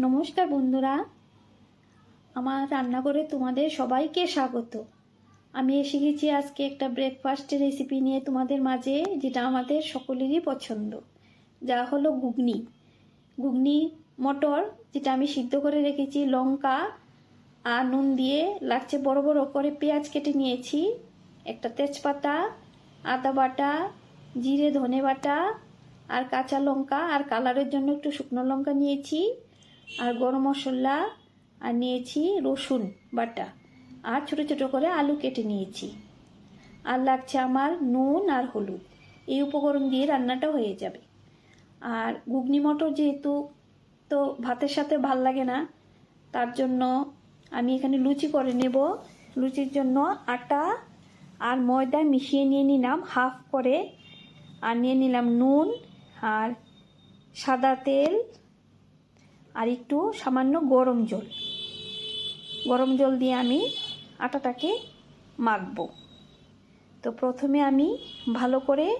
নমস্কার বন্ধুরা। আমার রান্নাঘরে তোমাদের সবাইকে স্বাগত। আমি এসে গেছি আজকে একটা ব্রেকফাস্টের রেসিপি নিয়ে তোমাদের মাঝে, যেটা আমাদের সকলেরই পছন্দ। যা হলো ঘুগনি। ঘুগনি, মটর, যেটা আমি সিদ্ধ করে রেখেছি, লঙ্কা আর নুন দিয়ে। লাগছে বড় বড় করে পেঁয়াজ কেটে নিয়েছি, একটা তেজপাতা, আদা বাটা, জিরে ধনে বাটা আর কাঁচা লঙ্কা। আর কালারের জন্য একটু শুকনো লঙ্কা নিয়েছি। আর গরম মশলা আর নিয়েছি রসুন বাটা আর ছোটো ছোটো করে আলু কেটে নিয়েছি। আর লাগছে আমার নুন আর হলুদ। এই উপকরণ দিয়ে রান্নাটা হয়ে যাবে। আর ঘুগনি মটর যেহেতু তো ভাতের সাথে ভালো লাগে না, তার জন্য আমি এখানে লুচি করে নেব। লুচির জন্য আটা আর ময়দা মিশিয়ে নিয়ে নিলাম হাফ করে। আর নিয়ে নিলাম নুন আর সাদা তেল আর একটু সামান্য গরম জল। গরম জল দিয়ে আমি আটাটাকে মাখবো। তো প্রথমে আমি ভালো করে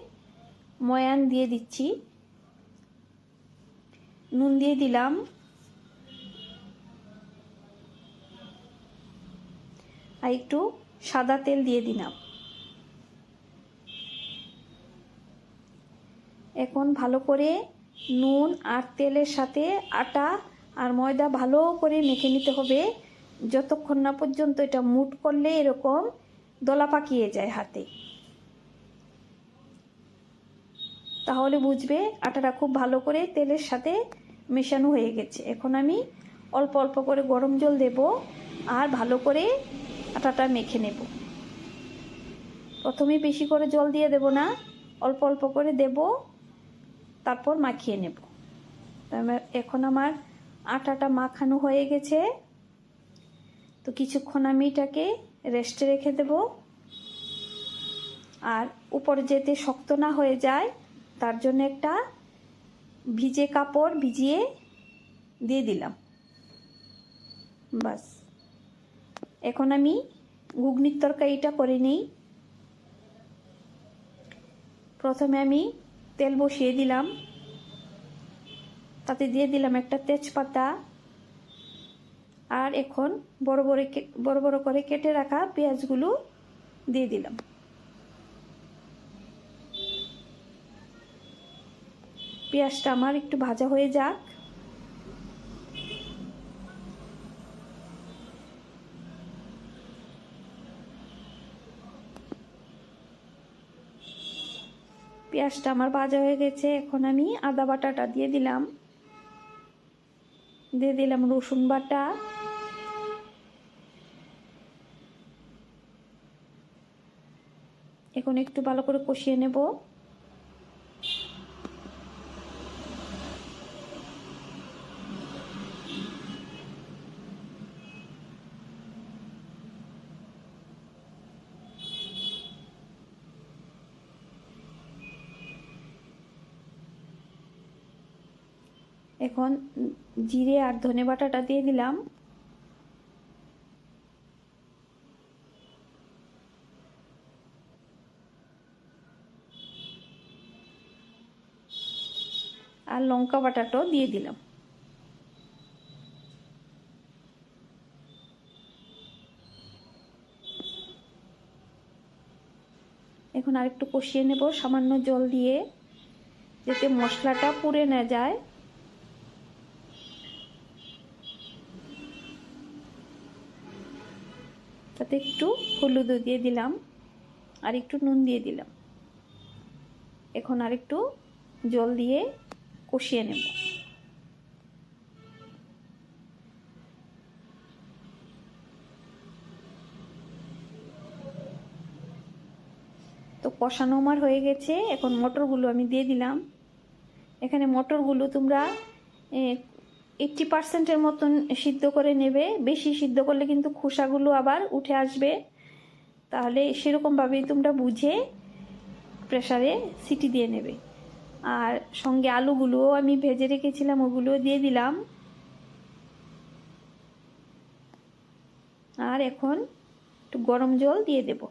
ময়ান দিয়ে দিচ্ছি। নুন দিয়ে দিলাম। আর একটু সাদা তেল দিয়ে দিলাম। এখন ভালো করে নুন আর তেলের সাথে আটা আর ময়দা ভালো করে মেখে নিতে হবে। যতক্ষণ না পর্যন্ত এটা মুট করলে এরকম দলা পাকিয়ে যায় হাতে। তাহলে বুঝবে আটাটা খুব ভালো করে তেলের সাথে মেশানো হয়ে গেছে। এখন আমি অল্প অল্প করে গরম জল দেব আর ভালো করে আটাটা মেখে নেব। প্রথমে বেশি করে জল দিয়ে দেব না, অল্প অল্প করে দেব তারপর মাখিয়ে নেব। এখন আমার আটাটা মাখানো হয়ে গেছে। তো কিছুক্ষণ আমি এটাকে রেস্টে রেখে দেব। আর উপরে যেতে শক্ত না হয়ে যায়, তার জন্য একটা ভিজে কাপড় ভিজিয়ে দিয়ে দিলাম। বাস। এখন আমি ঘুগনির তরকারিটা করে নিই। প্রথমে আমি তেল বসিয়ে দিলাম। তাতে দিয়ে দিলাম একটা তেজপাতা। আর এখন বড় বড় বড় বড় করে কেটে রাখা পেঁয়াজগুলো দিয়ে দিলাম। পেঁয়াজটা আমার একটু ভাজা হয়ে যাক। পেঁয়াজটা আমার ভাজা হয়ে গেছে, এখন আমি আদা বাটাটা দিয়ে দিলাম। দিয়ে দিলাম রসুন বাটা। এখন একটু ভালো করে কষিয়ে নেব। এখন জিরে আর ধনে বাটাটা দিয়ে দিলাম। আর লঙ্কা বাটাটাও দিয়ে দিলাম। এখন আরেকটু কষিয়ে নেব, সামান্য জল দিয়ে, যাতে মশলাটা পুড়ে না যায়। তাতে একটু হলুদও দিয়ে দিলাম আর একটু নুন দিয়ে দিলাম। এখন আর একটু জল দিয়ে কষিয়ে নেব। তো কষানো আমার হয়ে গেছে। এখন মটরগুলো আমি দিয়ে দিলাম। এখানে মটরগুলো তোমরা এইটটি পার্সেন্টের মতন সিদ্ধ করে নেবে। বেশি সিদ্ধ করলে কিন্তু খোসাগুলো আবার উঠে আসবে। তাহলে সেরকমভাবেই তোমরা বুঝে প্রেশারে সিটি দিয়ে নেবে। আর সঙ্গে আলুগুলোও আমি ভেজে রেখেছিলাম, ওগুলোও দিয়ে দিলাম। আর এখন একটু গরম জল দিয়ে দেবো।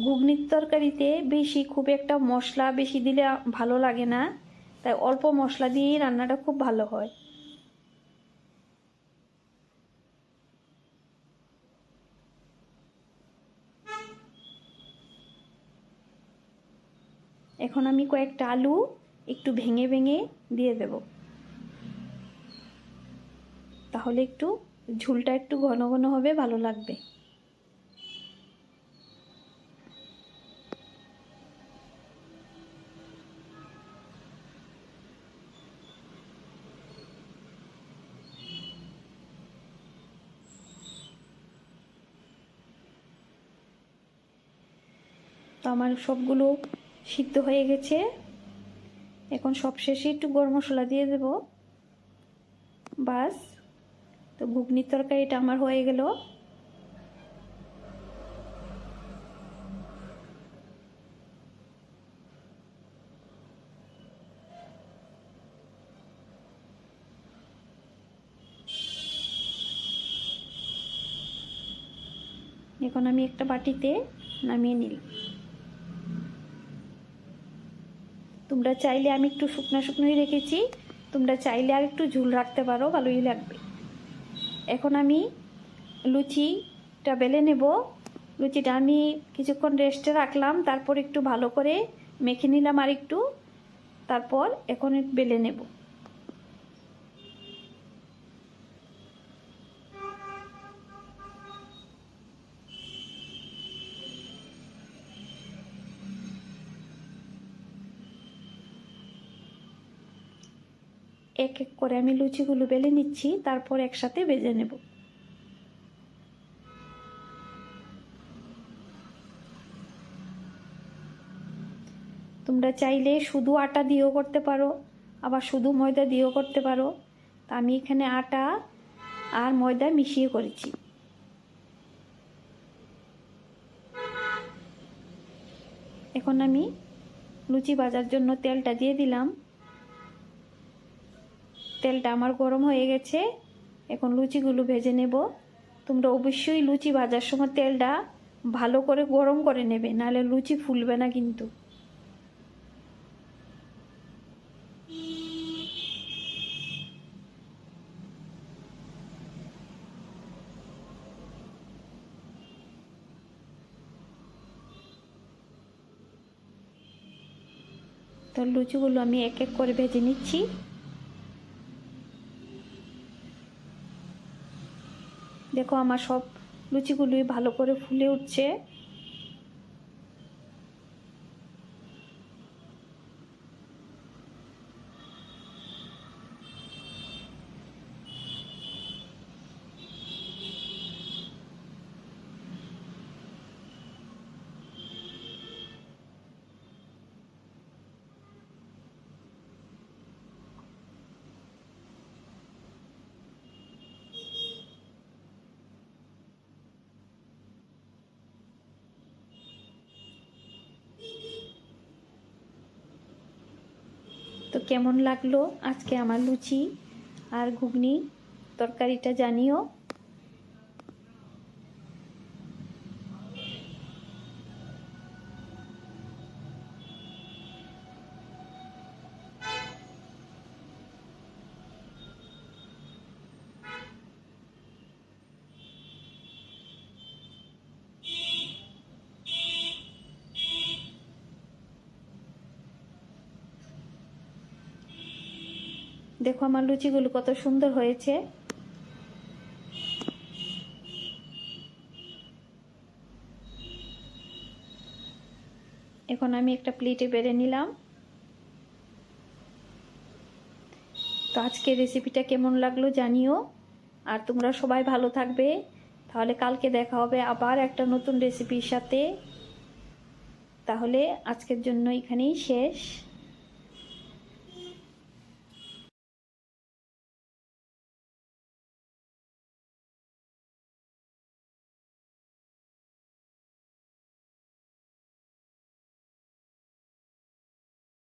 ঘুগনির তরকারিতে বেশি খুব একটা মশলা বেশি দিলে ভালো লাগে না। তাই অল্প মশলা দিয়েই রান্নাটা খুব ভালো হয়। এখন আমি কয়েকটা আলু একটু ভেঙে ভেঙে দিয়ে দেব। তাহলে একটু ঝুলটা একটু ঘন ঘন হবে, ভালো লাগবে। তো আমার সবগুলো সিদ্ধ হয়ে গেছে। এখন সব শেষে একটু গরম মশলা দিয়ে দেব। বাস, তো ঘুগনির তরকারিটা আমার হয়ে গেল। এখন আমি একটা বাটিতে নামিয়ে নিলাম। তোমরা চাইলে আমি একটু শুকনো শুকনোই রেখেছি। তোমরা চাইলে আর একটু ঝুল রাখতে পারো, ভালোই লাগবে। এখন আমি লুচিটা বেলে নেব। লুচিটা আমি কিছুক্ষণ রেস্টে রাখলাম, তারপর একটু ভালো করে মেখে নিলাম আর একটু তারপর এখন বেলে নেব। এক এক করে আমি লুচিগুলো বেলে নিচ্ছি, তারপর একসাথে বেজে নেব। তোমরা চাইলে শুধু আটা দিয়েও করতে পারো, আবার শুধু ময়দা দিয়েও করতে পারো। তা আমি এখানে আটা আর ময়দা মিশিয়ে করেছি। এখন আমি লুচি ভাজার জন্য তেলটা দিয়ে দিলাম। তেলটা আমার গরম হয়ে গেছে। এখন লুচিগুলো ভেজে নেব। তোমরা অবশ্যই লুচি ভাজার সময় তেলটা ভালো করে গরম করে নেবে, নাহলে লুচি ফুলবে না কিন্তু। তো লুচিগুলো আমি এক এক করে ভেজে নিচ্ছি। দেখো আমার সব লুচিগুলোই ভালো করে ফুলে উঠছে তো কেমন লাগল আজকে আমার লুচি আর ঘুগনি? তরকারিটা জানিও। দেখো আমার লুচিগুলো কত সুন্দর হয়েছে। এখন আমি একটা প্লেটে বেড়ে নিলাম। তো আজকের রেসিপিটা কেমন লাগল জানিও। আর তোমরা সবাই ভালো থাকবে। তাহলে কালকে দেখা হবে আবার একটা নতুন রেসিপির সাথে। তাহলে আজকের জন্য এখানেই শেষ।